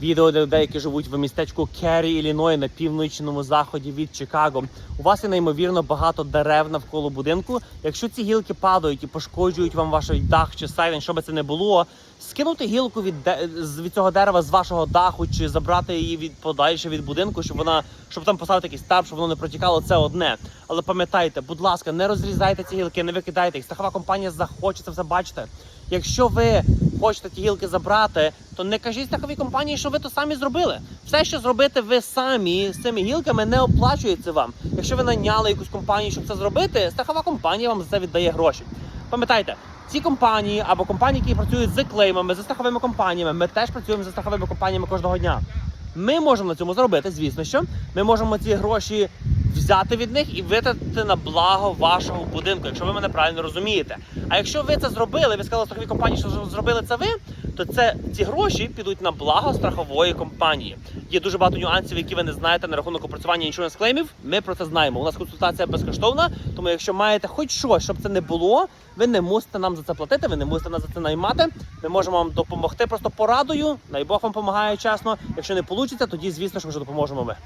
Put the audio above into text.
відео для людей, які живуть в містечку Керрі, Ілліной, на північному заході від Чикаго. У вас є неймовірно багато дерев навколо будинку. Якщо ці гілки падають і пошкоджують вам ваш дах чи сайдинг, що би це не було, скинути гілку від, від цього дерева з вашого даху чи забрати її від подальше від будинку, щоб вона щоб там поставити якийсь таб, щоб воно не протікало. Це одне. Але пам'ятайте, будь ласка, не розрізайте ці гілки, не викидайте їх. Страхова компанія захоче це все бачити. Якщо ви хочете ті гілки забрати, то не кажіть страховій компанії, що ви то самі зробили. Все, що зробити ви самі з цими гілками, не оплачується вам. Якщо ви наняли якусь компанію, щоб це зробити, страхова компанія вам за це віддає гроші. Пам'ятайте, ці компанії або компанії, які працюють з клеймами, з страховими компаніями, ми теж працюємо зі страховими компаніями кожного дня. Ми можемо на цьому заробити, звісно, що ми можемо ці гроші взяти від них і витратити на благо вашого будинку, якщо ви мене правильно розумієте. А якщо ви це зробили, ви сказали страховій компанії, що зробили це ви, то це ці гроші підуть на благо страхової компанії. Є дуже багато нюансів, які ви не знаєте на рахунок опрацювання іншого клеймів. Ми про це знаємо. У нас консультація безкоштовна, тому якщо маєте хоч щось, щоб це не було, ви не мусите нам за це платити, ви не мусите нас за це наймати. Ми можемо вам допомогти просто порадою. Най Бог вам допомагає чесно. Якщо не вийде, тоді звісно, що вже допоможемо ми.